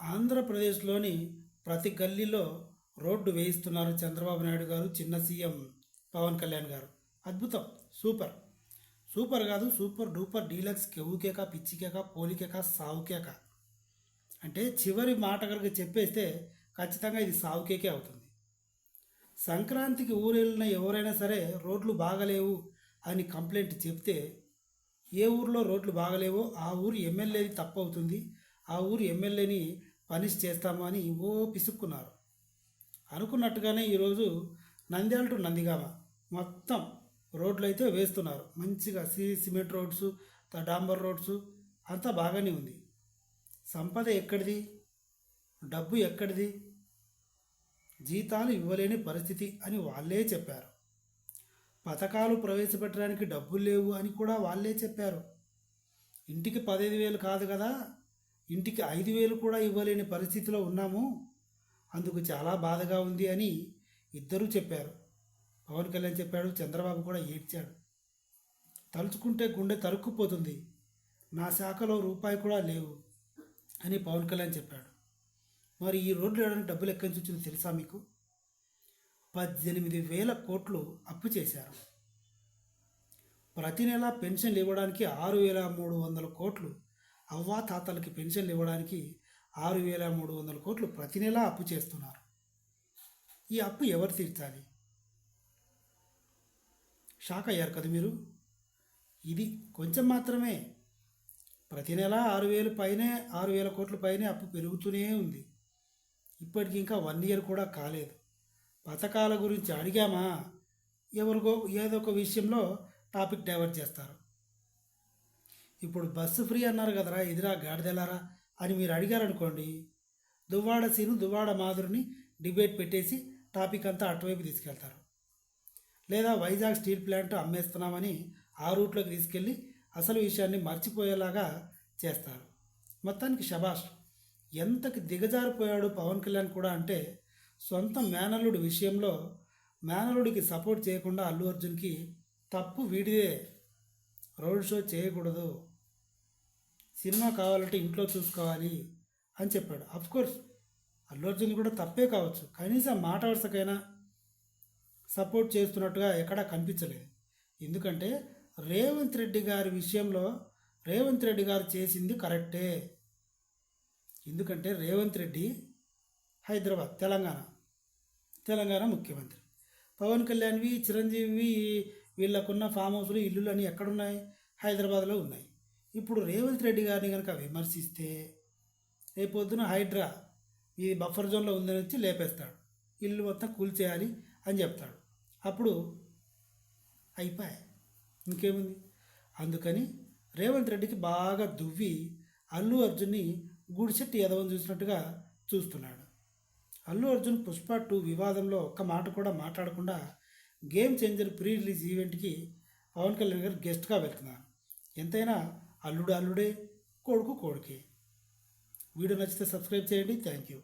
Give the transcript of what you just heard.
ఆంధ్రప్రదేశ్లోని ప్రతి గల్లీలో రోడ్డు వేయిస్తున్నారు చంద్రబాబు నాయుడు గారు చిన్న సీఎం పవన్ కళ్యాణ్ గారు. అద్భుతం. సూపర్. సూపర్ కాదు సూపర్ డూపర్ డీలక్స్ కెవుకేక పిచ్చికేక పోలికేక సావుకేక. అంటే చివరి మాట కనుక చెప్పేస్తే ఖచ్చితంగా ఇది సావుకేకే అవుతుంది. సంక్రాంతికి ఊరెళ్ళిన ఎవరైనా సరే రోడ్లు బాగలేవు అని కంప్లైంట్ చెప్తే ఏ ఊర్లో రోడ్లు బాగలేవో ఆ ఊరు ఎమ్మెల్యేది తప్పు అవుతుంది ఆ ఊరు ఎమ్మెల్యేని పనిష్ చేస్తాము అని ఓ పిసుక్కున్నారు. అనుకున్నట్టుగానే ఈరోజు నంద్యాల టు నందిగామ మొత్తం రోడ్లు అయితే వేస్తున్నారు. మంచిగా సి సిమెంట్ రోడ్స్ డాంబర్ రోడ్స్ అంతా బాగానే ఉంది. సంపద ఎక్కడిది? డబ్బు ఎక్కడిది? జీతాలు ఇవ్వలేని పరిస్థితి అని వాళ్ళే చెప్పారు. పథకాలు ప్రవేశపెట్టడానికి డబ్బులు లేవు అని కూడా వాళ్ళే చెప్పారు. ఇంటికి పదహైదు వేలు కాదు కదా? ఇంటికి ఐదు వేలు కూడా ఇవ్వలేని పరిస్థితిలో ఉన్నాము. అందుకు చాలా బాధగా ఉంది అని ఇద్దరూ చెప్పారు. పవన్ కళ్యాణ్ చెప్పాడు చంద్రబాబు కూడా ఏడ్చాడు. తలుచుకుంటే గుండె తరుక్కుపోతుంది. నా శాఖలో రూపాయి కూడా లేవు అని పవన్ కళ్యాణ్ చెప్పాడు. మరి ఈ రోడ్లు వేయడానికి డబ్బులు ఎక్కడి నుంచి తెలుసా మీకు? పద్దెనిమిది వేల కోట్లు అప్పు చేశారు. ప్రతి నెల పెన్షన్లు ఇవ్వడానికి ఆరు వేల మూడు వందల కోట్లు అవ్వా తాతలకి పెన్షన్లు ఇవ్వడానికి ఆరు వేల మూడు వందల కోట్లు ప్రతి నెలా అప్పు చేస్తున్నారు. ఈ అప్పు ఎవరు తీర్చాలి? షాక్ అయ్యారు కదా మీరు? ఇది కొంచెం మాత్రమే. ప్రతి నెల ఆరు వేలు పైనే ఆరు వేల కోట్ల పైనే అప్పు పెరుగుతూనే ఉంది. ఇప్పటికి ఇంకా వన్ ఇయర్ కూడా కాలేదు. పథకాల గురించి అడిగామా? ఎవరికో ఏదో ఒక విషయంలో టాపిక్ డైవర్ట్ చేస్తారు. ఇప్పుడు బస్సు ఫ్రీ అన్నారు కదరా ఎదురా గాడిదెలారా అని మీరు అడిగారనుకోండి దువ్వాడ సీను దువ్వాడ మాధురిని డిబేట్ పెట్టేసి టాపిక్ అంతా అటువైపు తీసుకెళ్తారు. లేదా వైజాగ్ స్టీల్ ప్లాంట్ అమ్మేస్తున్నామని ఆ రూట్లోకి తీసుకెళ్ళి అసలు విషయాన్ని మర్చిపోయేలాగా చేస్తారు. మొత్తానికి శబాష్ ఎంతకి దిగజారిపోయాడు పవన్ కళ్యాణ్ కూడా అంటే సొంత మేనల్లుడి విషయంలో మేనల్లుడికి సపోర్ట్ చేయకుండా అల్లు అర్జున్కి తప్పు వీడిదే రోడ్ షో చేయకూడదు. సినిమా కావాలంటే ఇంట్లో చూసుకోవాలి అని చెప్పాడు. అఫ్కోర్స్ అల్లు అర్జున్ కూడా తప్పే కావచ్చు. కనీసం మాట వరుసకైనా సపోర్ట్ చేస్తున్నట్టుగా ఎక్కడా కనిపించలేదు. ఎందుకంటే రేవంత్ రెడ్డి గారి విషయంలో రేవంత్ రెడ్డి గారు చేసింది కరెక్టే. ఎందుకంటే రేవంత్ రెడ్డి హైదరాబాద్ తెలంగాణ. తెలంగాణ ముఖ్యమంత్రి. పవన్ కళ్యాణ్వి చిరంజీవి వీళ్ళకున్న ఫామ్ హౌస్లు ఇల్లులు అని ఎక్కడున్నాయి? హైదరాబాద్లో ఉన్నాయి. ఇప్పుడు రేవంత్ రెడ్డి గారిని కనుక విమర్శిస్తే రేపొద్దున హైడ్రా ఈ బఫర్ జోన్లో ఉందని వచ్చి లేపేస్తాడు. ఇల్లు మొత్తం కూల్చేయాలి అని చెప్తాడు. అప్పుడు అయిపోయాయి. ఇంకేముంది? అందుకని రేవంత్ రెడ్డికి బాగా దువ్వి అల్లు అర్జున్ని గుడిసెట్టి ఎదవని చూసినట్టుగా చూస్తున్నాడు. అల్లు అర్జున్ పుష్ప టూ వివాదంలో ఒక్క మాట కూడా మాట్లాడకుండా గేమ్ చేంజర్ ప్రీ రిలీజ్ ఈవెంట్కి పవన్ కళ్యాణ్ గారు గెస్ట్గా వెళ్తున్నారు. ఎంతైనా అల్లుడు అల్లుడే కొడుకు కొడుకే. వీడియో నచ్చితే సబ్స్క్రైబ్ చేయండి. Thank you.